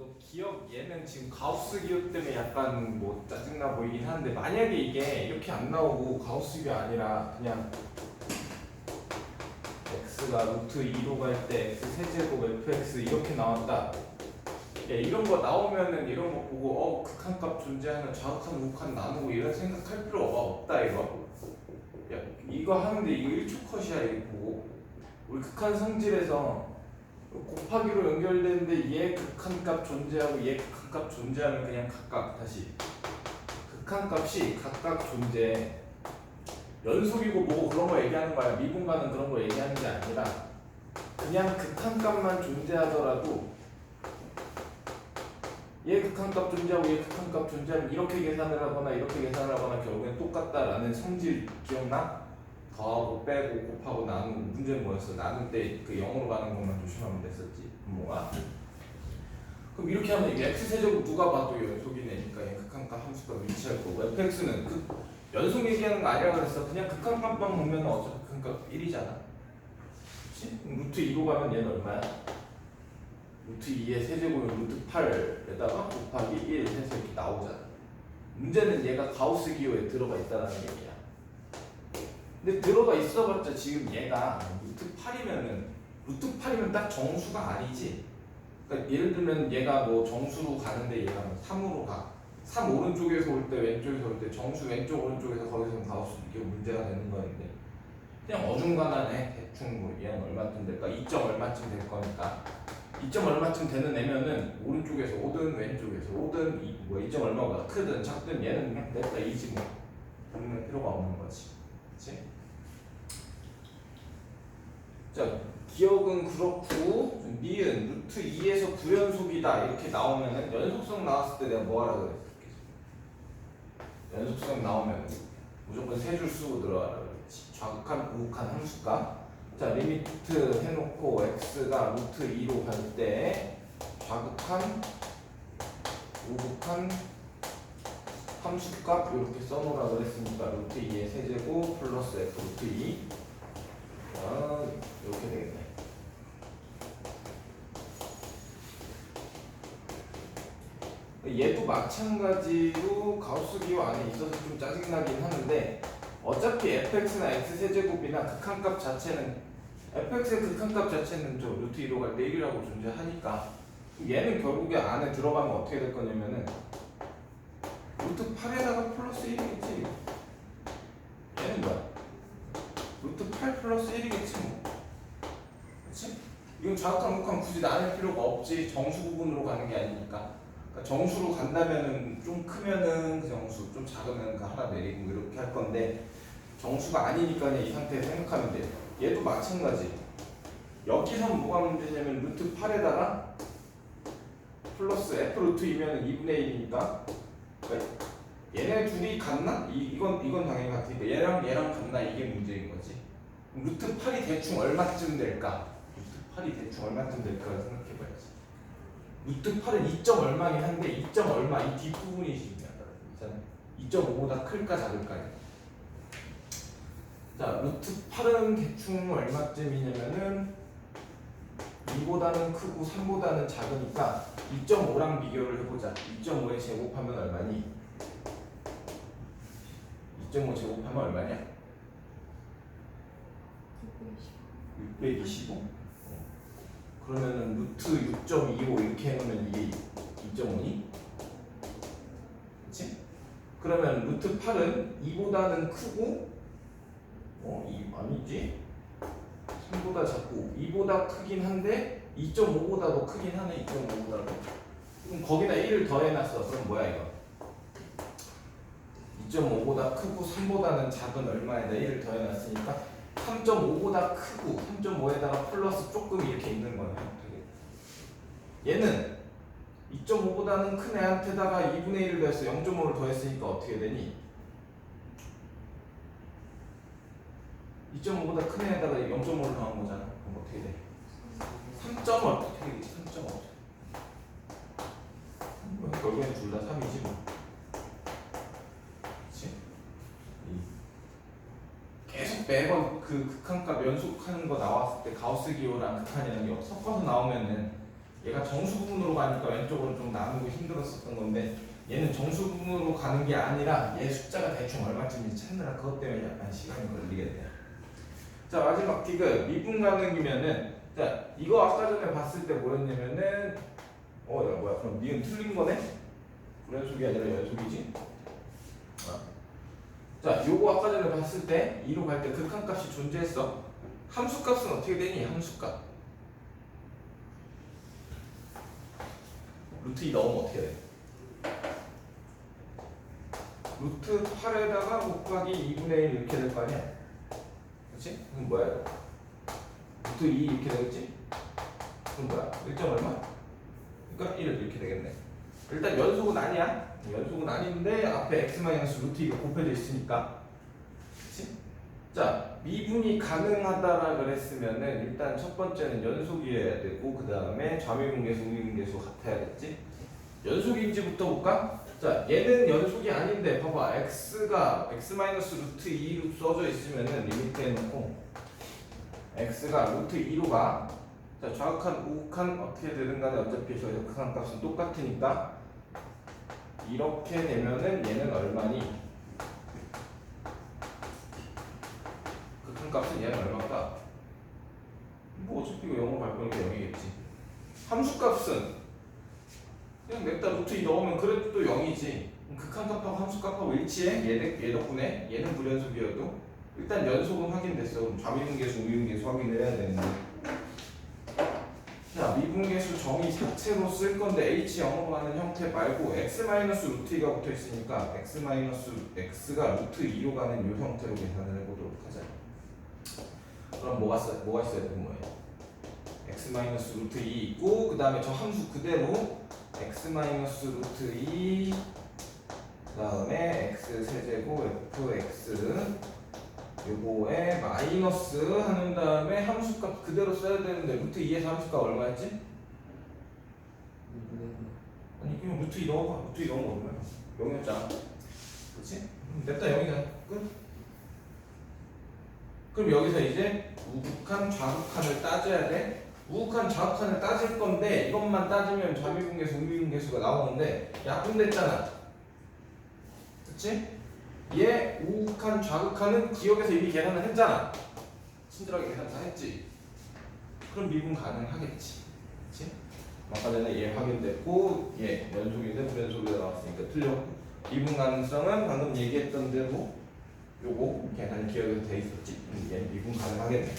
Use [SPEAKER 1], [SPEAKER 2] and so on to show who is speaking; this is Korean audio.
[SPEAKER 1] 또 기억 얘는 지금 가우스 기호 때문에 약간 뭐 짜증나 보이긴 하는데 만약에 이게 이렇게 안 나오고 가우스 기호 아니라 그냥 x가 루트 2로 갈 때 x 세제곱 fx 이렇게 나왔다. 야, 이런 거 나오면은 이런 거 보고 어 극한값 존재하는 좌극한 우극한 나누고 이런 생각할 필요가 없다 이거. 야 이거 하는데 이거 1초 컷이야 이거 보고 우리 극한 성질에서 곱하기로 연결되는데 얘 극한값 존재하고 얘 극한값 존재하면 그냥 각각 다시. 극한값이 각각 존재. 연속이고 뭐 그런 거 얘기하는 거야. 미분가는 그런 거 얘기하는 게 아니라 그냥 극한값만 존재하더라도 얘 극한값 존재하고 얘 극한값 존재하면 이렇게 계산을 하거나 이렇게 계산을 하거나 결국엔 똑같다라는 성질 기억나? 더하고 빼고 곱하고 나누고 문제는 뭐였어? 나눌 때 그 0으로 가는 것만 조심하면 됐었지 분모가. 그럼 이렇게 하면 이게 x 세제곱 누가 봐도 연속이네니까 얘 극한값 함수가 위치할 거고. fx는 그 연속 얘기하는 거 아니라 그랬어. 그냥 극한값만 보면 어차피 극한값 1이잖아. 그치? 루트 2로 가면 얘는 얼마야? 루트 2의 세제곱은 루트 8에다가 곱하기 1 해서 이렇게 나오잖아. 문제는 얘가 가우스 기호에 들어가 있다는 얘기야 근데 들어가 있어봤자 지금 얘가 루트 8이면은 루트 8이면 딱 정수가 아니지. 그러니까 예를 들면 얘가 뭐 정수로 가는데 얘가 뭐 3으로 가. 3 오른쪽에서 올 때 왼쪽에서 올 때 정수 왼쪽 오른쪽에서 거기서 가우스 이게 문제가 되는 거는데 그냥 어중간하네 대충 뭐 얘는 얼마쯤 될까 2점 얼마쯤 될 거니까 2점 얼마쯤 되는 애면은 오른쪽에서 오든 왼쪽에서 오든 이, 뭐 2점 얼마가 크든 작든 얘는 그냥 냈다 이지 뭐 고민할 필요가 없는 거지 그치? 자, 기억은 그렇고 니은 루트 2에서 9연속이다 이렇게 나오면은 연속성 나왔을 때 내가 뭐 하라 그랬어? 연속성 나오면 무조건 세 줄 쓰고 들어가라 그랬지. 좌극한 우극한 함수가 자 리미트 해놓고 x가 루트 2로 갈 때 좌극한 우극한 함수값 이렇게 써놓으라 그랬으니까 루트 2의 세제곱 플러스 f 루트 2 아, 이렇게 되겠네. 얘도 마찬가지로 가우스 기호 안에 있어서 좀 짜증나긴 하는데 어차피 fx나 x 세제곱이나 극한값 자체는 fx의 극한값 자체는 저 루트 2로 갈 때 1이라고 존재하니까 얘는 결국에 안에 들어가면 어떻게 될 거냐면은 루트 8에다가 플러스 1이겠지 얘는 뭐야? 루트 8 플러스 1이겠지 뭐. 그치? 이건 좌극한 우극한 굳이 나눌 필요가 없지. 정수 부분으로 가는 게 아니니까. 그러니까 정수로 간다면은 좀 크면은 그 정수 좀 작으면 그 하나 내리고 이렇게 할 건데 정수가 아니니까 이 상태에서 생각하면 돼 얘도 마찬가지. 여기서 뭐가 문제냐면 루트 8에다가 플러스 f 루트 2면 2분의 1이니까. 그러니까 얘네 둘이 같나? 이, 이건 이건 당연히 같으니까 얘랑 얘랑 같나? 이게 문제인 거지. 루트 8이 대충 얼마쯤 될까? 루트 8이 대충 얼마쯤 될까를 생각해봐야지. 루트 8은 2점 얼마긴 한데 2점 얼마 이 뒷부분이 중요하다. 2.5보다 클까 작을까요? 자, 루트 8은 대충 얼마쯤이냐면은 2보다는 크고 3보다는 작으니까 2.5랑 비교를 해보자. 2.5에 제곱하면 얼마니? 2.5 제곱하면 얼마냐? 625? 그러면은 루트 6.25 이렇게 해놓으면 이게 2.5니? 그치? 그러면 루트 8은 2보다는 크고 어? 이 아니지? 3보다 작고 2보다 크긴 한데 2.5보다 더 크긴 하네 2.5보다 더 그럼 거기다 1을 더해놨어 그럼 뭐야 이거? 2.5보다 크고 3보다는 작은 얼마에다 1을 더해놨으니까 3.5보다 크고 3.5에다가 플러스 조금 이렇게 있는 거예요. 얘는 2.5보다는 큰 애한테다가 2분의 1을 더해서 0.5를 더했으니까 어떻게 되니? 2.5보다 큰 애에다가 0.5를 더한 거잖아. 그럼 어떻게 돼? 3점 어떻게 되겠지? 3점 어떻게? 뭐, 결국엔 둘 다 3이지 뭐. 그치? 이 계속 매번 그 극한값 연속하는 거 나왔을 때 가우스 기호랑 극한이라는 게 섞어서 나오면은 얘가 정수 부분으로 가니까 왼쪽으로 좀 나누고 힘들었었던 건데 얘는 정수 부분으로 가는 게 아니라 얘 숫자가 대충 얼마쯤인지 찾느라 그것 때문에 약간 시간이 걸리겠네요. 자 마지막 디귿 미분 가능이면은 자 이거 아까 전에 봤을 때 뭐였냐면은 어 야, 뭐야 그럼 미은 틀린 거네? 불연속이 아니라 연속이지? 아. 자 요거 아까 전에 봤을 때 2로 갈 때 극한값이 존재했어 함수값은 어떻게 되니? 함수값 루트 2 넣으면 어떻게 돼? 루트 8에다가 곱하기 2분의 1 이렇게 될 거 아니야? 그렇지? 그럼 뭐야 이거? 루트 2 이렇게 되겠지? 그럼 뭐야? 1점 얼마? 그러니까 1을 이렇게 되겠네 일단 연속은 아니야 연속은 아닌데 앞에 x 루트 2가 곱해져 있으니까 그렇지? 자 미분이 가능하다라 그랬으면은 일단 첫 번째는 연속이어야 되고 그 다음에 좌미분계수 우미분계수 같아야겠지 연속인지부터 볼까? 자 얘는 연속이 아닌데 봐봐 x가 x 루트 2로 써져 있으면은 리미트 해놓고 x가 루트 2로 가. 자 좌극한 우극한 어떻게 되든 간에 어차피 저희 극한 값은 똑같으니까 이렇게 되면은 얘는 얼마니? 극한 값은 얘는 얼마일까? 뭐 어차피 0으로 갈 거니까 0이겠지. 함수 값은 그냥 냅다 루트 2 넣으면 그래도 또 0이지. 극한 값하고 함수 값하고 일치해? 얘, 얘 덕분에 얘는 불연속이어도 일단 연속은 확인됐어. 좌미분계수, 우미분계수 확인을 해야 되는데. 자, 미분계수 정의 자체로 쓸 건데 h 0으로 가는 형태 말고 x 루트 2가 붙어 있으니까 x x가 루트 2로 가는 이 형태로 계산을 해보도록 하자. 그럼 뭐가 써, 뭐가 있어야 되는 거예요? x 루트 2 있고 그 다음에 저 함수 그대로 x 루트 2 그 다음에 x 세제곱 fx 요거에 마이너스 하는 다음에 함수값 그대로 써야 되는데 루트 2에서 함수값 얼마였지? 아니 그냥 루트 2 넣어봐 루트 2 넣으면 얼마야? 0이었잖아 그치? 음, 냅다 0이야 끝 그럼 여기서 이제 우극한 좌극한을 따져야 돼 우극한 좌극한을 따질 건데 이것만 따지면 좌미분계수 우미분계수가 나오는데 약분됐잖아 그치? 얘 우극한 좌극한은 기억에서 이미 계산을 했잖아. 친절하게 계산 다 했지. 그럼 미분 가능하겠지. 그치? 아까 전에 얘 확인됐고 얘 연속인데 불연속이 나왔으니까 틀렸고 미분 가능성은 방금 얘기했던 대로 요거 계산 기억에서 돼 있었지. 음, 얘 미분 가능하겠네